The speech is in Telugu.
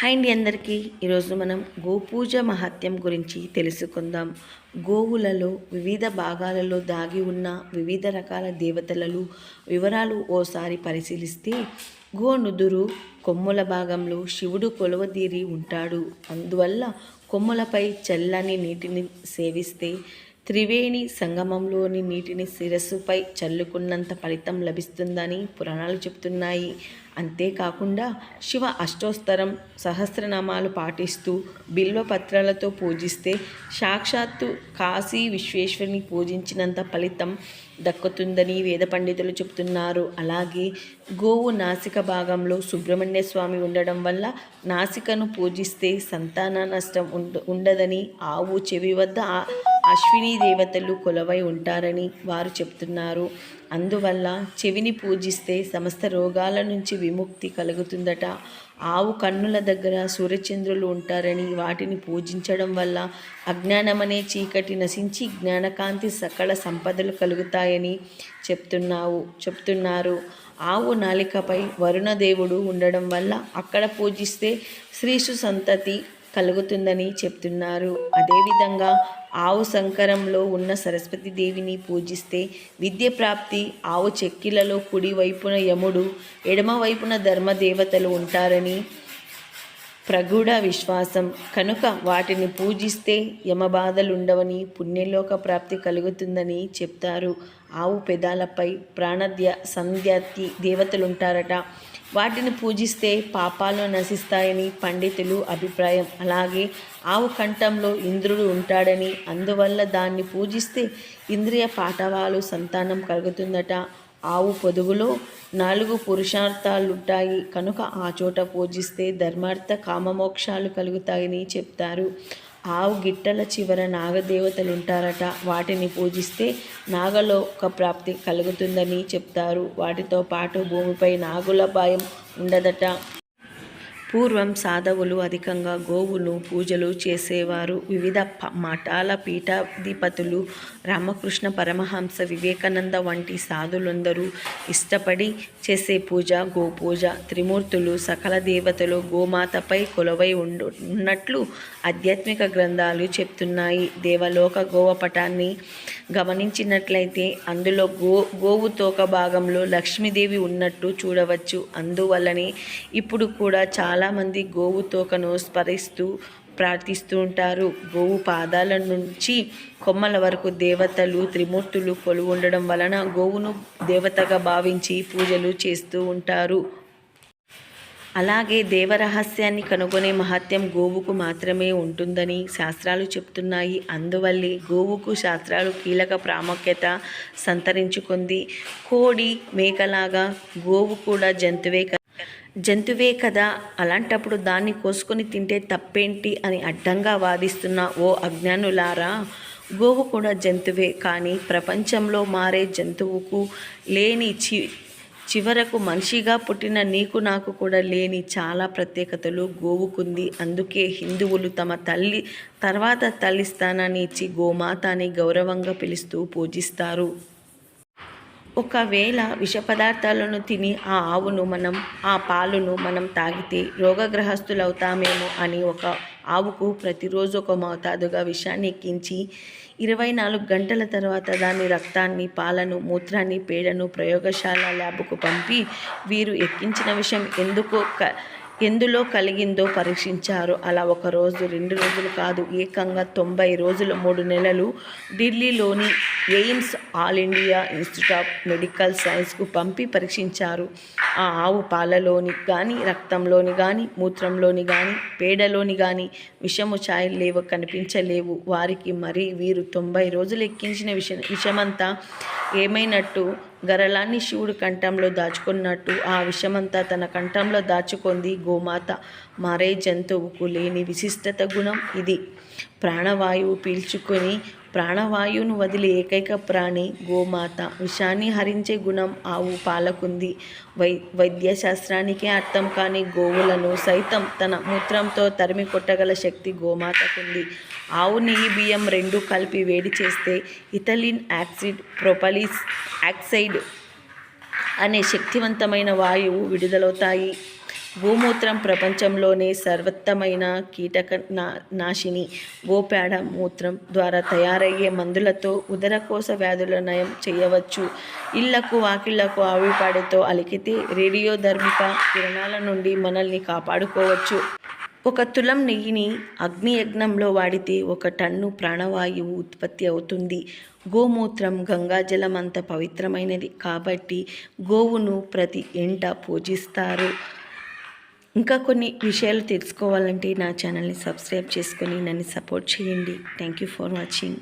హాయ్ అండి అందరికీ. ఈరోజు మనం గోపూజ మహత్యం గురించి తెలుసుకుందాం. గోవులలో వివిధ భాగాలలో దాగి ఉన్న వివిధ రకాల దేవతలలో వివరాలు ఓసారి పరిశీలిస్తే గోనుదురు కొమ్ముల భాగంలో శివుడు కొలవదీరి ఉంటాడు. అందువల్ల కొమ్ములపై చల్లని నీటిని సేవిస్తే త్రివేణి సంగమంలోని నీటిని శిరస్సుపై చల్లుకున్నంత ఫలితం లభిస్తుందని పురాణాలు చెబుతున్నాయి. అంతేకాకుండా శివ అష్టోత్తరం సహస్రనామాలు పాటిస్తూ బిల్వపత్రాలతో పూజిస్తే సాక్షాత్తు కాశీ విశ్వేశ్వరిని పూజించినంత ఫలితం దక్కుతుందని వేద పండితులు చెప్తున్నారు. అలాగే గోవు నాసిక భాగంలో సుబ్రహ్మణ్య స్వామి ఉండడం వల్ల నాసికను పూజిస్తే సంతాన నష్టం ఉండ ఉండదని ఆవు చెవి వద్ద అశ్విని దేవతలు కొలవై ఉంటారని వారు చెప్తున్నారు. అందువల్ల చెవిని పూజిస్తే సమస్త రోగాల నుంచి విముక్తి కలుగుతుందట. ఆవు కన్నుల దగ్గర సూర్యచంద్రులు ఉంటారని వాటిని పూజించడం వల్ల అజ్ఞానమనే చీకటి నశించి జ్ఞానకాంతి సకల సంపదలు కలుగుతాయని చెప్తున్నావు చెప్తున్నారు. ఆవు నాలికపై వరుణదేవుడు ఉండడం వల్ల అక్కడ పూజిస్తే శ్రీసు సంతతి కలుగుతుందని చెప్తున్నారు. అదేవిధంగా ఆవు సంకరంలో ఉన్న సరస్వతి దేవిని పూజిస్తే విద్య ప్రాప్తి ఆవు చెక్కిలలో కుడి వైపున యముడు ఎడమ వైపున ధర్మదేవతలు ఉంటారని ప్రగూఢ విశ్వాసం. కనుక వాటిని పూజిస్తే యమబాధలుండవని పుణ్యలోక ప్రాప్తి కలుగుతుందని చెప్తారు. ఆవు పెదాలపై ప్రాణద్య సంధ్యాతి దేవతలుంటారట. వాటిని పూజిస్తే పాపాలు నశిస్తాయని పండితులు అభిప్రాయం. అలాగే ఆవు కంఠంలో ఇంద్రుడు ఉంటాడని అందువల్ల దాన్ని పూజిస్తే ఇంద్రియ పాఠవాలు సంతానం కలుగుతుందట. ఆవు పొదుగులో నాలుగు పురుషార్థాలుంటాయి. కనుక ఆ చోట పూజిస్తే ధర్మార్థ కామమోక్షాలు కలుగుతాయని చెప్తారు. ఆవు గిట్టల చివర నాగదేవతలు ఉంటారట. వాటిని పూజిస్తే నాగలోక ప్రాప్తి కలుగుతుందని చెప్తారు. వాటితో పాటు భూమిపై నాగుల భయం ఉండదట. పూర్వం సాధవులు అధికంగా గోవును పూజలు చేసేవారు. వివిధ ప- మఠాల పీఠాధిపతులు రామకృష్ణ పరమహంస వివేకానంద వంటి సాధులందరూ ఇష్టపడి చేసే పూజ గోపూజ త్రిమూర్తులు సకల దేవతలు గోమాతపై కొలవై ఉండు ఉన్నట్లు ఆధ్యాత్మిక గ్రంథాలు చెప్తున్నాయి. దేవలోక గోవపటాన్ని గమనించినట్లయితే అందులో గో గోవు తోక భాగంలో లక్ష్మీదేవి ఉన్నట్టు చూడవచ్చు. అందువల్లనే ఇప్పుడు కూడా చాలా చాలామంది గోవు తోకను స్మరిస్తూ ప్రార్థిస్తూ ఉంటారు. గోవు పాదాల నుంచి కొమ్మల వరకు దేవతలు త్రిమూర్తులు కొలువు ఉండడం వలన గోవును దేవతగా భావించి పూజలు చేస్తూ ఉంటారు. అలాగే దేవరహస్యాన్ని కనుగొనే మహత్యం గోవుకు మాత్రమే ఉంటుందని శాస్త్రాలు చెప్తున్నాయి. అందువల్లే గోవుకు శాస్త్రాలు కీలక ప్రాముఖ్యత సంతరించుకుంది. కోడి మేకలాగా గోవు కూడా జంతువే జంతువే కదా అలాంటప్పుడు దాన్ని కోసుకొని తింటే తప్పేంటి అని అడ్డంగా వాదిస్తున్న ఓ అజ్ఞానులారా గోవు కూడా జంతువే కానీ ప్రపంచంలో మారే జంతువుకు లేని చి చివరకు మనిషిగా పుట్టిన నీకు నాకు కూడా లేని చాలా ప్రత్యేకతలు గోవుకుంది. అందుకే హిందువులు తమ తల్లి తర్వాత తల్లి స్థానాన్ని ఇచ్చి గోమాత అని గౌరవంగా పిలుస్తూ పూజిస్తారు. ఒకవేళ విష పదార్థాలను తిని ఆ ఆవును మనం ఆ పాలును మనం తాగితే రోగగ్రహస్తులవుతామేమో అని ఒక ఆవుకు ప్రతిరోజు ఒక మోతాదుగా విషాన్ని ఎక్కించి ఇరవై నాలుగు గంటల తర్వాత దాని రక్తాన్ని పాలను మూత్రాన్ని పేడను ప్రయోగశాల ల్యాబ్కు పంపి వీరు ఎక్కించిన విషయం ఎందుకో క ఎందులో కలిగిందో పరీక్షించారు. అలా ఒక రోజు రెండు రోజులు కాదు ఏకంగా తొంభై రోజులు మూడు నెలలు ఢిల్లీలోని AIIMS all India institute of medical సైన్స్కు పంపి పరీక్షించారు. ఆ ఆవు పాలలోని కానీ రక్తంలోని కానీ మూత్రంలోని కానీ పేడలోని కానీ విషము ఛాయలు లేవు కనిపించలేవు. వారికి మరి వీరు తొంభై రోజులు ఎక్కించిన విష విషమంతా ఏమైనట్టు గరళాన్ని శివుడు కంఠంలో దాచుకున్నట్టు ఆ విషమంతా తన కంఠంలో దాచుకుంది గోమాత. మరే జంతువుకు లేని విశిష్టత గుణం ఇది. ప్రాణవాయువు పీల్చుకొని ప్రాణవాయువును వదిలే ఏకైక ప్రాణి గోమాత. విషాన్ని హరించే గుణం ఆవు పాలకుంది. వై వైద్యశాస్త్రానికే అర్థం కాని గోవులను సైతం తన మూత్రంతో తరిమి కొట్టగల శక్తి గోమాతకుంది. ఆవు నెయ్యి బియ్యం రెండు కలిపి వేడి చేస్తే ఇథలిన్ యాక్సిడ్ ప్రొపలిస్ ఆక్సైడ్ అనే శక్తివంతమైన వాయువు విడుదలవుతాయి. గోమూత్రం ప్రపంచంలోనే సర్వోత్తమైన కీటక నా నాశిని. గోపేడ మూత్రం ద్వారా తయారయ్యే మందులతో ఉదరకోశ వ్యాధుల నయం చేయవచ్చు. ఇళ్ళకు వాకిళ్ళకు ఆవిపాడితో అలికితే రేడియోధర్మిక కిరణాల నుండి మనల్ని కాపాడుకోవచ్చు. ఒక తులం నెయ్యిని అగ్నియజ్ఞంలో వాడితే ఒక టన్ను ప్రాణవాయువు ఉత్పత్తి అవుతుంది. గోమూత్రం గంగాజలం అంత పవిత్రమైనది కాబట్టి గోవును ప్రతి ఎంట పూజిస్తారు. ఇంకా కొన్ని విషయాలు తెలుసుకోవాలంటే నా ఛానల్ని సబ్స్క్రైబ్ చేసుకొని నన్ను సపోర్ట్ చేయండి. Thank you for watching